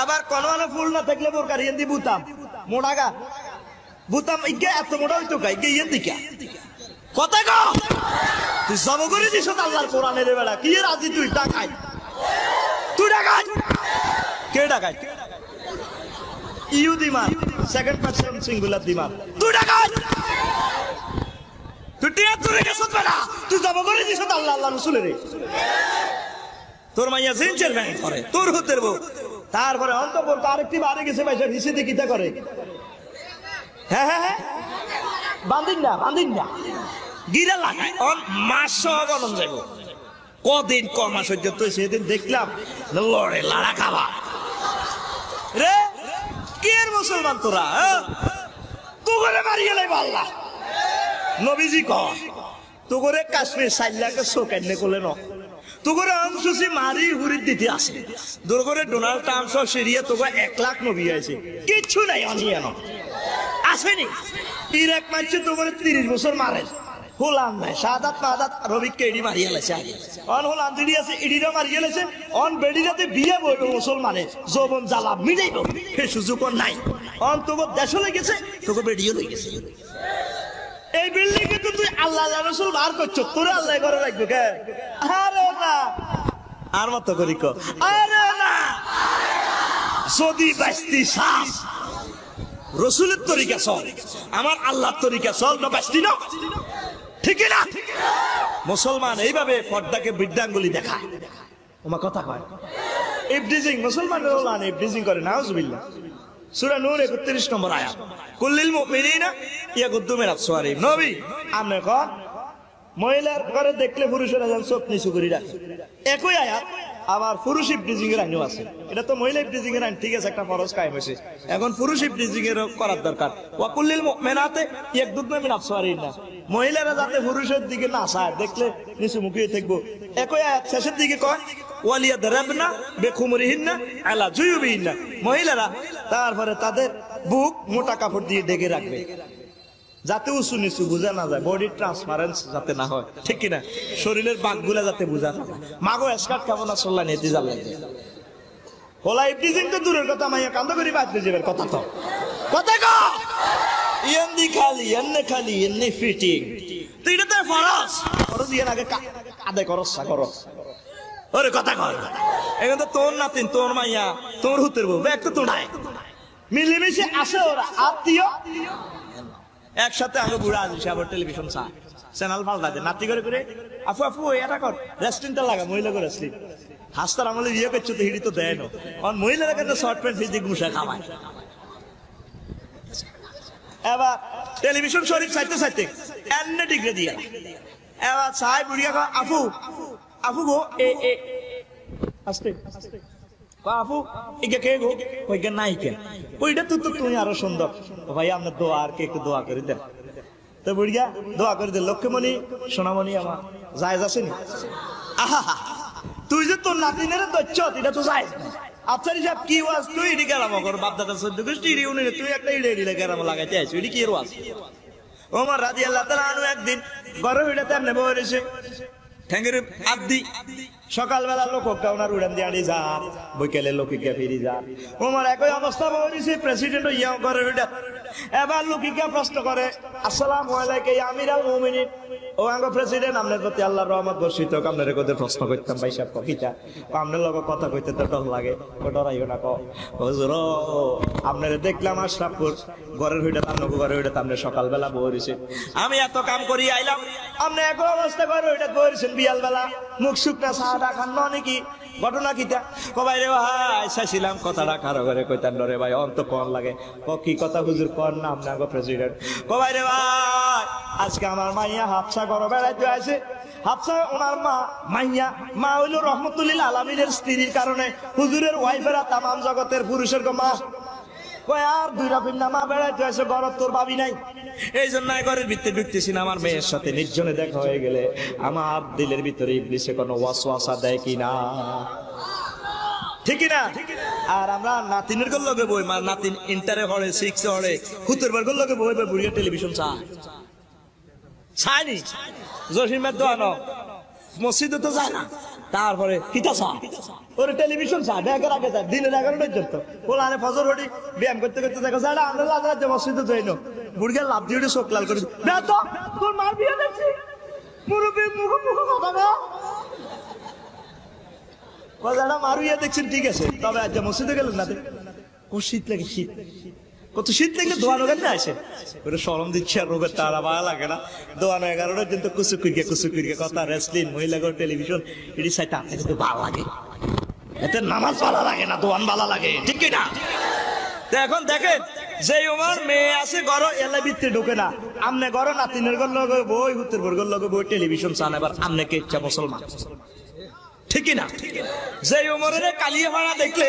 আবার কোন ফুল না থাকলে বোর কার ইয়েন্দি বুতাম। মোড়া গা। বুতাম এত মোড়া হইতো গা, ইগে ইয়েন্দি কা কথা কও। তুই জব করে দিছ আল্লাহর কোরআনের বেড়া। কি রাজি তুই? ডাকাই। তুই ডাকাই। কে ডাকাই? ইউ দিমার সেকেন্ড পার্সন সিঙ্গুলার দিমার তুই ডাকাই তুই টিয়া চুরি গেছ বেটা তুই যাব করে দিছ আল্লাহ আল্লাহ রসুলের তোর মাইয়া জিনচের ব্যাংক করে তোর হতে বউ তারপরে অন্তপর আরেকটি বাড়ি গেছে ভাই হিসেবে কিতা করে? হ্যাঁ হ্যাঁ হ্যাঁ। বান্দিন না বান্দিন না। গিরা লাগায় অন মাস সহ গণন যাইব। কদিন ক মাস হইতে তুই সেদিন দেখলাম লড়ে লাড়া খাবা কে মুসলমান তোরা তুগরে মারি গেলে আল্লাহ নবীজি ক, তুগরে কাশ্মীর সাইলাকে শোকান্নে করলে ন তু অংশুসি মারি হুরি দিতে আসে। দুর্গরে ডোনাল্ড সিরিয়া এক লাখ নবী আছে কিচ্ছু নাই, অনিয়ান। আসেনি। ইরাক মারছে তো করে তিরিশ বছর মারে হোলাম নাই। সাদাত মাদাত রবিককে ইডি মারিয়া লেছে। অন হোলাম দিদি আছে ইডিরা মারিয়া লেছে। অন বেডিরাতে বিয়ে বইব মুসলমানে যৌবন জ্বালা মিটাইব। সে সুযোগ নাই। অন তোকে দেশ লেগেছে তোকে বেডিও লেগেছে এই বিল্ডিং এ তো তুই আল্লাহ রসুল বার করছ। তোরে আল্লাহ করে রাখব কে? আরে না। আর মতো করি আরে না। যদি বাস্তি সাপ, রসুলের তরিকা চল। আমার আল্লাহর তরিকা চল, না বাস্তি না? ঠিক না? মুসলমান এইভাবে পর্দাকে বৃদ্ধাঙ্গুলি দেখায়। তোমার কথা কয়। মুসলমান রোলান ইবডিজিং করে, নাউজুবিল্লাহ। সূরা নূর 31 নম্বর কুল্লিল মহিলার ঘরে দেখলে পুরুষেরা যেন চোখ নিচু করে রাখে। একই আয়াত আবার পুরুষ ইবডিজিং এর আইনও আছে। এটা তো মহিলা ব্রিজিং এর আইন, ঠিক আছে, একটা ফরজ কায়েম হয়েছে। এখন পুরুষ ইবডিজিং এর করার দরকার। ওয়াকুল্লিল মুমিনাতে ইয়াগুদ্দুমিন মিন আবসারিহিম মহিলারা যাতে পুরুষের দিকে না চায়, দেখলে নিচু মুখিয়ে থাকব একই শেষের দিকে কয় ওয়ালিয়া দারাবনা বেখুমরিহিন্না আলা জুয়ুবিহিন্না। মহিলারা তারপরে তাদের বুক মোটা কাপড় দিয়ে ঢেকে রাখবে। যাতে উঁচু নিচু বোঝা না যায় বডি ট্রান্সপারেন্স যাতে না হয়। ঠিক কিনা? শরীরের বাঘগুলা যাতে বোঝা না যায়। মাগো, এসকাট কেমন আসল্লা নেতি যাল লাগে হোলা ইফটিজিং তো দূরের কথা, মাইয়া কান্দ করি বাঁচতে যাবে কথা তো। কথা কো! এমনি খালি এমনি খালি এমনি ফিটিং তুই এটা তো ফরস ফরস দিয়ে আগে আদায় করস না করস। ওরে, কথা কর। এখন তো তোর নাতিন, তোর মাইয়া, তোর হুতের বউ, ব্যাগ তো তোড়ায় মিলেমিশে আসে ওরা, আত্মীয়। একসাথে আগে বুড়া আসিস আবার টেলিভিশন চা। চ্যানেল পাল্টা দে, নাতি করে করে আফু আফু এটা কর রেস্টুরেন্টটা লাগা, মহিলা করে রেস্টুরেন্ট হাস্তার আমলে বিয়ে করছ তো, হিড়ি তো দেয় না। কারণ মহিলারা কিন্তু শর্ট প্যান্ট ফিজি গুসা খাওয়ায় এবার টেলিভিশন শরীফ চাইতে চাইতে এনে ডিগ্রি দিয়া এবার চাই বুড়িয়া আফু আফু গো, এ এ আস্তে। আপু ইকে কে গো? কইকে নাই কে? ওইটা তো তুমি আরও সুন্দর। ভাই, আপনার দোয়া আর কে একটু দোয়া করে দেন। তো বুড়িয়া, দোয়া করে দে লক্ষ্মীমণি, সোনামণি আমার। জায়েজ আছে নি? আহা তুই যে তোর নাতিনের দচ্ছ এটা তো জায়েজ না। আচ্ছা রিসাব কি ওয়াজ? তুই ইডি গেলাম কর বাপ দাদা সদ্য গোষ্ঠী ইডি উনি তুই একটা ইডি ইডি গেলাম, লাগাইতে আছিস ইডি কি ওয়াজ? ওমর আল্লাহ তালা আনু একদিন গরম হিড়ে তেমনে বয়ে রয়েছে ঠ্যাঙ্গের আদি সকালবেলা লোক ওনার উড়ান দিয়ে আড়ি যান বৈকালে লোকিকা ফিরি যা। ওমর একই অবস্থা বলেছে প্রেসিডেন্ট ইয়া করে ওইটা এবার লোকিকা প্রশ্ন করে, আসসালাম আলাইকুম আমির আল মুমিনিন। ও আঙ্গ প্রেসিডেন্ট আপনার প্রতি আল্লাহর রহমত বর্ষিত আপনার কোথায় প্রশ্ন করতাম, ভাই সাহেব ককিটা আপনার লগে কথা কইতে তো ডর লাগে ডরাইও না, কো। হুজুর আপনারে দেখলাম আশরাফপুর, ঘরের হইটা তার নগো ঘরের হইটা তামনে সকালবেলা বইছে আমি এত কাম করি আইলাম আপনি এক অবস্থা করে ওইটা বইছেন বিয়াল বেলা মুখ শুকনা সাদা খান নাকি? ঘটনা কিটা? কবাই রে ভাই চাইছিলাম কথাটা কারও ঘরে কইতান ডরে ভাই, অন্ত কন লাগে? ক কি কথা হুজুর কন না আপনার প্রেসিডেন্ট কবাই রে ভাই আজকে আমার মাইয়া হাফসা করো বেড়াইতে আছে হাফসা ওনার মা, মাইয়া, মা হইল রহমতুল্লিল আলমিনের স্ত্রীর কারণে হুজুরের ওয়াইফেরা তামাম জগতের পুরুষের গো মা। কয়, আর দুইটা পিন্না মা বেড়াইতে ঘরত তোর ভাবি নাই? এই জন্য ঘরের ভিতরে ঢুকতেছি না মেয়ের সাথে নির্জনে দেখা হয়ে গেলে আমার দিলের ভিতরে ইবলিসে কোনো ওয়াসওয়াসা দেয় ঠিক না? আর আমরা নাতিনের গল বই নাতিন ইন্টারে হরে সিক্স হরে হুতুর বার বই বুড়িয়া টেলিভিশন চা চায়নি? জসিমের দোয়ানো। মসজিদে তো যায় না। তারপরে কিতা চা টেলিভিশন চা যায় দিনের এগারো পর্যন্ত ওলা আনে ফজর হটি ব্যায়াম করতে করতে দেখো আমরা লাভ রাজ্যে মসজিদে লাভ দিয়ে চোখ লাল করে না তো, তোর মার বিয়ে দেখছি। মারুইয়া দেখছেন ঠিক আছে। তবে আজ মসজিদে গেলেন না শীত লাগে শীত। কত শীত লাগলে দোয়ানো কেন আসে। সরম দিচ্ছে আর রোগের তারা ভালো লাগে না। দোয়ানো এগারোটার দিন তো কুসু কুইকে কুসু কুইকে কথা রেসলিন মহিলা টেলিভিশন এটি সাইতে আপনার কিন্তু ভালো লাগে। এতে নামাজ ভালো লাগে না, দোয়ান ভালো লাগে। ঠিক না? এখন দেখেন যে আমার মেয়ে আছে গড় এলে ভিত্তি ঢুকে না। আমনে গড় নাতিনের গর লগে বই হুতের বর্গর লগে বই টেলিভিশন চান এবার আমনে কে ইচ্ছা মুসলমান। ঠিকই না? যে উমরের কালিয়ে ভাড়া দেখলে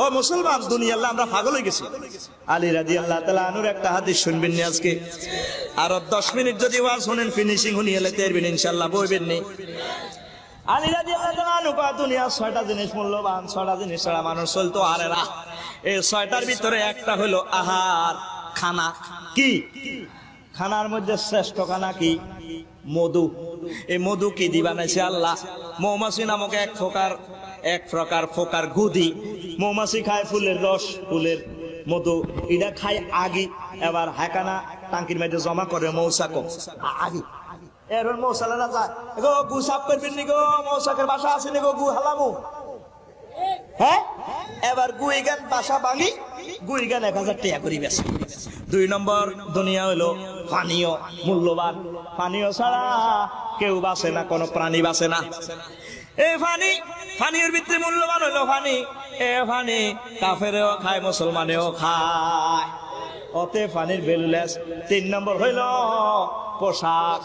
ও মুসলমান, দুনিয়াল্লাহ আমরা পাগল হয়ে গেছি। আলী রাজি আল্লাহ তালা আনুর একটা হাদিস শুনবেন নি আজকে। আর দশ মিনিট যদি ওয়াজ শুনেন ফিনিশিং হুনি এলে তেরবেন ইনশাল্লাহ বইবেন নি। আলী দুনিয়া ছয়টা জিনিস মূল্যবান, ছয়টা জিনিস ছাড়া চলতো একটা হলো খানা। কি? খানার মধ্যে খানা কি? মধু। এই মধু কি? দি বানাইছে আল্লাহ। মৌমাছি নামক এক প্রকার এক প্রকার ফোকার গুদি। মৌমাছি খায় ফুলের রস, ফুলের মধু। এটা খায় আগি। এবার হাকানা টাঙ্কির মধ্যে জমা করে মৌসাক আগি। এরন মৌসালা না যায় গো গু সাপ করবেন নি গো? মৌসাকের বাসা আছে নি গো? গু হালামু। হ্যাঁ এবার গুই গান বাসা ভাঙি। গুই গান এক হাজার টাকা করি বেশ দুই নম্বর দুনিয়া হলো পানীয়, মূল্যবান। পানীয় ছাড়া কেউ বাসে না, কোনো প্রাণী বাসে না। এই পানি পানির ভিতরে মূল্যবান হলো পানি এ পানি কাফেরেও খায়, মুসলমানেও খায়। অতে পানির বেলুলেস তিন নম্বর হইল পোশাক।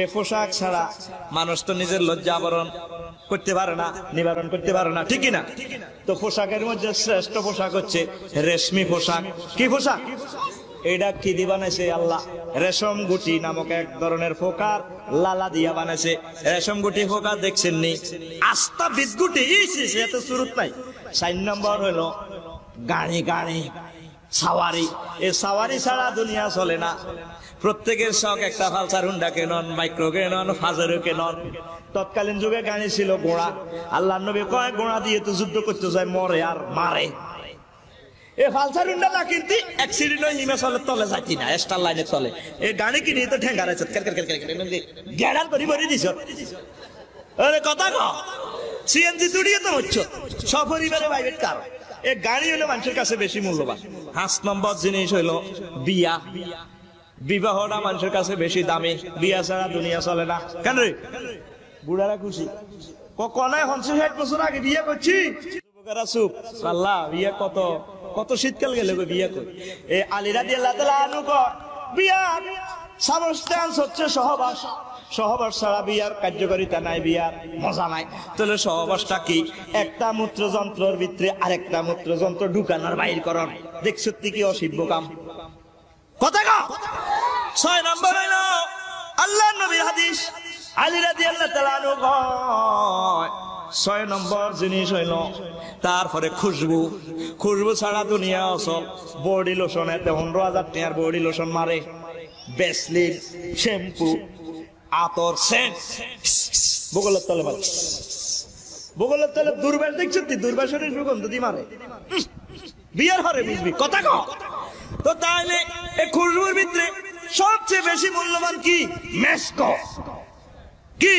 এ পোশাক ছাড়া মানুষ তো নিজের লজ্জা আবরণ করতে পারে না, নিবারণ করতে পারে না, ঠিকই না? তো পোশাকের মধ্যে শ্রেষ্ঠ পোশাক হচ্ছে রেশমি পোশাক। কি পোশাক? এটা কি দি বানাইছে আল্লাহ? রেশম গুটি নামক এক ধরনের ফোকার লালা দিয়া বানাইছে। রেশম গুটি ফোকার দেখছেন নি আস্তা বিদ্যুটি এত সুরত নাই। চার নম্বর হলো গাড়ি গাড়ি, সাওয়ারি। এই সাওয়ারি ছাড়া দুনিয়া চলে না। প্রত্যেকের শখ একটা ফালসার হুন্ডা কেনন, মাইক্রো কেনন, ফাজারও কেনন। তৎকালীন যুগে গাড়ি ছিল ঘোড়া আল্লাহ নবী কয় ঘোড়া দিয়ে তো যুদ্ধ করতে যায়, মরে আর মারে। এ হিমাচলের তলে গাড়ি কিনে তো ঠেঙ্গা রয়েছে গ্যাডাল করি ভরে দিছ। আরে কথা ক, সিএনজি তুড়িয়ে তো হচ্ছ। এ মানুষের কাছে বেশি মূল্যবান। পাঁচ নম্বর জিনিস হইল বিয়া। বিবাহটা মানুষের কাছে বেশি দামি। বিয়া ছাড়া দুনিয়া চলে না। কেন রে? বুড়ারা খুশি। কনায় হনছে ষাট বছর আগে বিয়ে করছি। কত? কত শীতকাল গেলে বিয়ে কর এ আলিরা দিয়ে তালা বিয়া সাবস্টান্স হচ্ছে সহবাস। সহবাস ছাড়া বিয়ার কার্যকারিতা নাই বিয়ার মজা নাই। তাহলে সহবাসটা কি? একটা মূত্রযন্ত্রের ভিতরে আরেকটা মূত্রযন্ত্র ঢুকানোর বাইর করার। দেখ সত্যি কি অসিদ্ধ কাম। কথা কা ছয় নম্বর আল্লাহ নবীর হাদিস। আলী রাজি আল্লাহ কয় ছয় নম্বর জিনিস হইল, তারপরে খুশবু। খুশবু ছাড়া দুনিয়া অসল। বডি লোশন এতে পনেরো হাজার টাকার বডি লোশন মারে। বেসলিন শ্যাম্পু, আতর, সেন্ট। বগলের তলে মারে। বগলের তলে দুর্বাস দেখছেন তুই দুর্বাসনের সুগন্ধ দি মারে। বিয়ার হরে বুঝবি, কথা ক। তো তাহলে এই খুশবুর ভিতরে সবচেয়ে বেশি মূল্যবান কি? মেসকো। কি?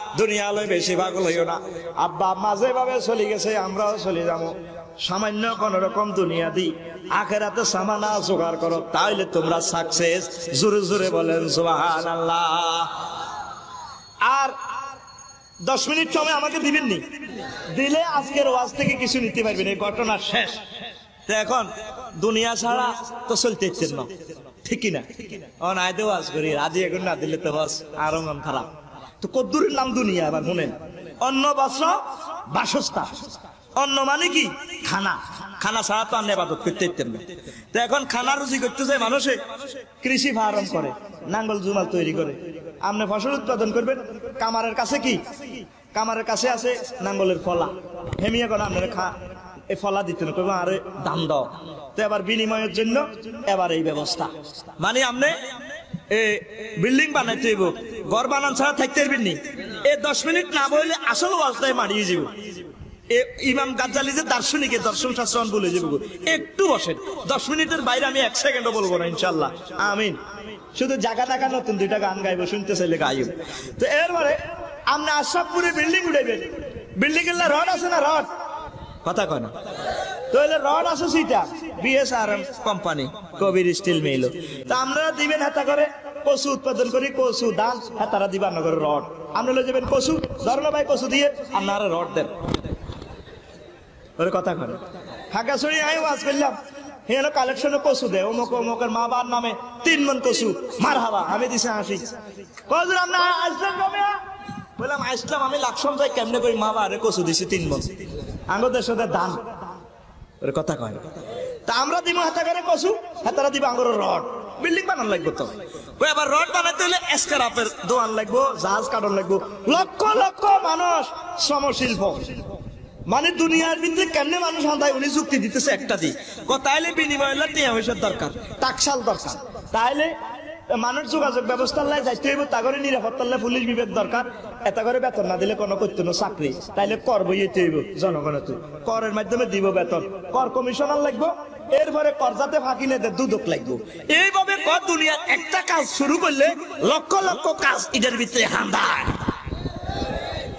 দুনিয়ালয় বেশি পাগল হইও না। আব্বা মাঝে ভাবে চলে গেছে, আমরাও চলে যাব সামান্য কোন রকম দুনিয়া দি, আখেরাতে সামানা জোগাড় করো তাহলে তোমরা সাকসেস জোরে জোরে বলেন সুবাহান আল্লাহ আর দশ মিনিট সময় আমাকে দিবেন নি দিলে আজকের ওয়াজ থেকে কিছু নিতে পারবেন, এই ঘটনা শেষ। তো এখন, দুনিয়া ছাড়া তো চলতে ইচ্ছেন না। ঠিকই না ও নাই তো ওয়াজ করি, রাজি এখন না দিলে তো বাস, আরও মন খারাপ। তো কদ্দুরের নাম দুনিয়া এবার শুনেন। অন্ন বস্ত্র, বাসস্থান। অন্ন মানে কি? খানা। খানা ছাড়া তো আন্নে আবাদত করতে ইচ্ছেন না। তো এখন খানা রুচি করতে যায় মানুষে। কৃষি ফার্ম করে, নাঙ্গল জুমাল তৈরি করে। আপনি ফসল উৎপাদন করবেন। কামারের কাছে কি? কামারের কাছে আছে নাঙ্গলের ফলা। হেমিয়া করে আপনার খা, এই ফলা দিতে না করব আরে দাম দাও। তো এবার বিনিময়ের জন্য এবার এই ব্যবস্থা। মানে আপনি এ বিল্ডিং বানাইতে হইব। ঘর বানান ছাড়া থাকতে পারবেন নি। এ, দশ মিনিট না বললে আসল ওয়াজটাই মারিয়ে যাব ইমাম গাজ্জালি যে দার্শনিক দর্শন শাস্ত্র বলে যাব একটু বসেন। দশ মিনিটের বাইরে আমি এক সেকেন্ডও বলব না ইনশাল্লাহ আমিন। শুধু জায়গা টাকা নতুন, দুইটা গান গাইবো, শুনতে চাইলে গাইব তো এরপরে আপনি আশরাফপুরে বিল্ডিং উঠাইবেন বিল্ডিং এর রড আছে না রড? কথা কয় না। তাহলে রড আছে সেটা BSRM company Kabir steel mill তা আমরা দিবেন হাতা করে কচু উৎপাদন করি কচু দান হাতারা দিবার নগর রড আমরা লয়ে যাবেন কচু ধরলো ভাই কচু দিয়ে আপনারা রড দেন। ওরে কথা কয়। ফাঁকা ছড়ি আমি ওয়াজ করলাম হেন কালেকশনে কচু দে অমুক অমুকের মা বাবার নামে তিন মন কচু মার হাবা আমি দিছে হাসি কজুর আমরা আসলাম বললাম আসলাম আমি লাকসম যাই কেমনে করি মা বাবারে কচু দিছি তিন মন। আঙ্গদের সাথে দান কথা কয় তা আমরা দিব হাতা করে কসু হাতারা দিব আঙ্গুর রড। বিল্ডিং বানান লাগবে তো। ওই আবার রড বানাতে হলে এসকারাপের দোয়ান লাগবো, জাহাজ কাটন লাগবো। লক্ষ লক্ষ মানুষ শ্রমশিল্প। মানে দুনিয়ার ভিতরে কেমনে মানুষ হান্দায় উনি যুক্তি দিতেছে একটা দিক। তাইলে বিনিময় টিয়া পয়সার দরকার টাকশাল দরকার। তাইলে মানুষ যোগাযোগ ব্যবস্থা লাই যাইতে হইব, তা করে নিরাপত্তার লাই পুলিশ বিভাগ দরকার। এটা করে বেতন না দিলে কোনো করতো না চাকরি। তাইলে কর বইতে হইব জনগণের করের মাধ্যমে দিব বেতন। কর কমিশনার লাগবো, এরপরে কর যাতে ফাঁকি নেতে দুদক লাগবো। এইভাবে কর দুনিয়ার একটা কাজ শুরু করলে লক্ষ লক্ষ কাজ এটার ভিতরে হান্দায়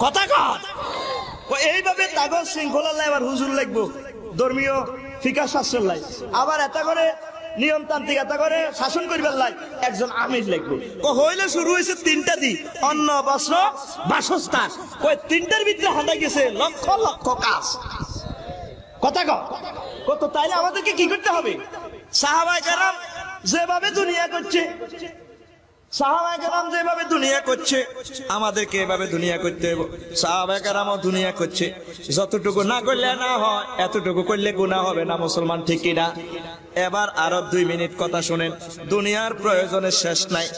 কথা কর। এইভাবে তাগজ শৃঙ্খলা হুজুর লাগবো। ধর্মীয় ফিকা শাস্ত্র লাই। আবার এটা করে নিয়মতান্ত্রিক এটা করে, শাসন করিবার লাই একজন আমির লাগবো হইলে শুরু হয়েছে তিনটা দি অন্ন, বস্ত্র, বাসস্থান। ওই তিনটার ভিতরে হাঁটা গেছে লক্ষ লক্ষ কাজ। কথা কত তাইলে আমাদেরকে কি করতে হবে? সাহাবাই কারাম যেভাবে দুনিয়া করছে সাহাবাই কারাম যেভাবে দুনিয়া করছে, আমাদেরকে এভাবে দুনিয়া করতে হবে সাহাবাই কারামও দুনিয়া করছে। যতটুকু না করলে না হয়, এতটুকু করলে গুণা হবে না, মুসলমান ঠিকই না এবার আরও দুই মিনিট কথা শুনেন। দুনিয়ার প্রয়োজনের শেষ নাই।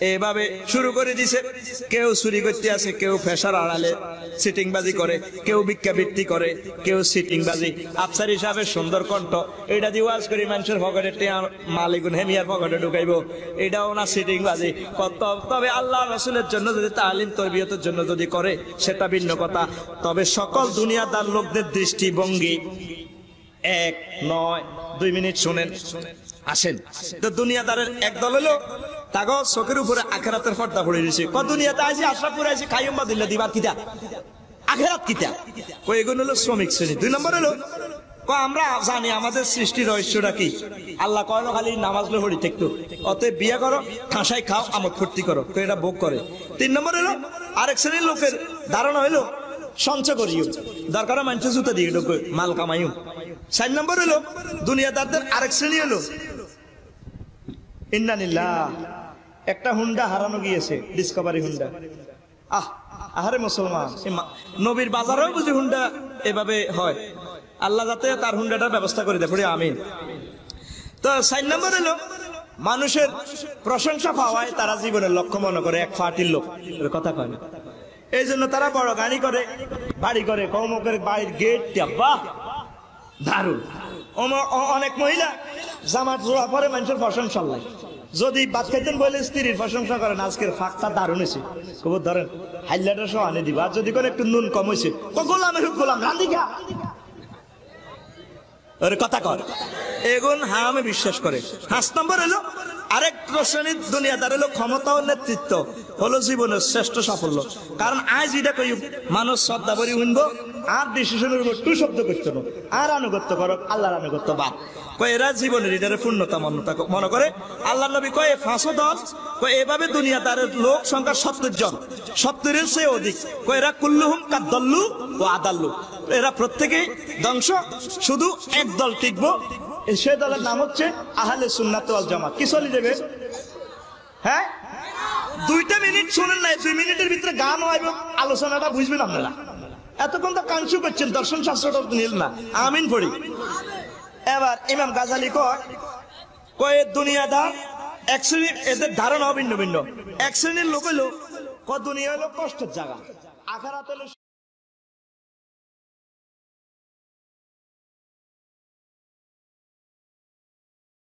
এইভাবে শুরু করে দিছে। কেউ চুরি করতে আছে কেউ ফেসার আড়ালে সিটিং বাজি করে, কেউ ভিক্ষাবৃত্তি করে, কেউ সিটিং বাজি আফসার হিসাবে সুন্দর কণ্ঠ, এটা দিয়ে ওয়াজ করি মানুষের টিয়া, মালিকুন হেমিয়ার পকেটে ঢুকাইবো। এটাও না সিটিং বাজি কত- তবে আল্লাহ রসুলের জন্য যদি তালিম তরবিয়তের জন্য যদি করে, সেটা ভিন্ন কথা। তবে সকল দুনিয়াদার লোকদের দৃষ্টিভঙ্গি এক, নয় দুই মিনিট শোনেন। আসেন। তো দুনিয়াদারের এক দল হলো, তাগো চোখের উপরে আখেরাতের পর্দা পড়ে দিয়েছে ক দুনিয়াতে আছি আশরাফপুরে আছি খাইম্বা দিল্লা দিবার কিতা? আখেরাত কিতা? কই এগুলো হলো শ্রমিক শ্রেণি। দুই নম্বর হলো ক আমরা জানি আমাদের সৃষ্টির রহস্যটা কি? আল্লাহ কয় খালি নামাজ হরি থাকতো অতএব বিয়ে করো ঠাসাই খাও, আমোদ ফুর্তি করো। তো এটা ভোগ করে। তিন নম্বর হলো, আরেক শ্রেণির লোকের ধারণা হইল সঞ্চয় করিও। দরকার মানুষ জুতা দিয়ে মাল কামাইও। চার নম্বর হলো দুনিয়াদারদের আরেক শ্রেণি হলো। ইন্নানিল্লাহ একটা হুন্ডা হারানো গিয়েছে ডিসকভারি হুন্ডা। আহ, আহারে মুসলমান নবীর বাজারেও বুঝি হুন্ডা এভাবে হয়। আল্লাহ যাতে তার হুন্ডাটার ব্যবস্থা করে দেয় আমিন। তো চার নম্বর হলো, মানুষের প্রশংসা পাওয়ায় তারা জীবনের লক্ষ্য মনে করে, এক ফাটির লোক। কথা কয় না। এই জন্য তারা বড় গাড়ি করে, বাড়ি করে কৌমকের বাড়ির গেট বাহ! দারুণ। অনেক মহিলা, জামাত জোড়া পরে মানুষের প্রশংসা লাগে যদি বাদ খাইতেন বলে স্ত্রীর প্রশংসা করেন, আজকের ফাঁকটা দারুণ হয়েছে। খবর ধরেন, হাইলাইটার সহ আনে দিবা। আর যদি কোনো একটু নুন কম হয়েছে। গোলামের গোলাম রান্দি খা ওর কথা কর। এগুন আমি বিশ্বাস করে। পাঁচ নম্বর হলো আরেক শ্রেণির দুনিয়াদার হলো ক্ষমতা ও নেতৃত্ব, হলো জীবনের শ্রেষ্ঠ সাফল্য। কারণ আজ এটা কই মানুষ শ্রদ্ধা করি উনব আর ডিসিশনের উপর টু শব্দ করতো না আর আনুগত্য করো, আল্লাহর আনুগত্য বাদ। কয় এরা জীবনের এটারে পূর্ণতা মনতা মনে করে? আল্লাহ নবী কয় ফাঁসো দল। কয়, এভাবে দুনিয়াদারের লোক সংখ্যা সত্তর জন। সত্তরের চেয়ে অধিক। কয়, এরা কুল্লুহুম কাদ্দল্লু ও আদাল্লু। এরা প্রত্যেকেই ধ্বংস, শুধু এক দল টিকবো সে দলের নাম হচ্ছে আহলে সুন্নাত জামাত। কি চলে যাবে? হ্যাঁ? দুইটা মিনিট শুনেন নাই দুই মিনিটের ভিতরে গান হয় আলোচনাটা বুঝবেন আপনারা। এতক্ষণ তো কাংশু করছেন, দর্শন শাস্ত্রটা নিল না। আমিন পড়ি। এবার ইমাম গাজালি কয় কয় দুনিয়াদার এক শ্রেণির এদের ধারণা ভিন্ন ভিন্ন। এক শ্রেণির লোক হইল ক দুনিয়া হলো কষ্টের জায়গা। আখারাত হলো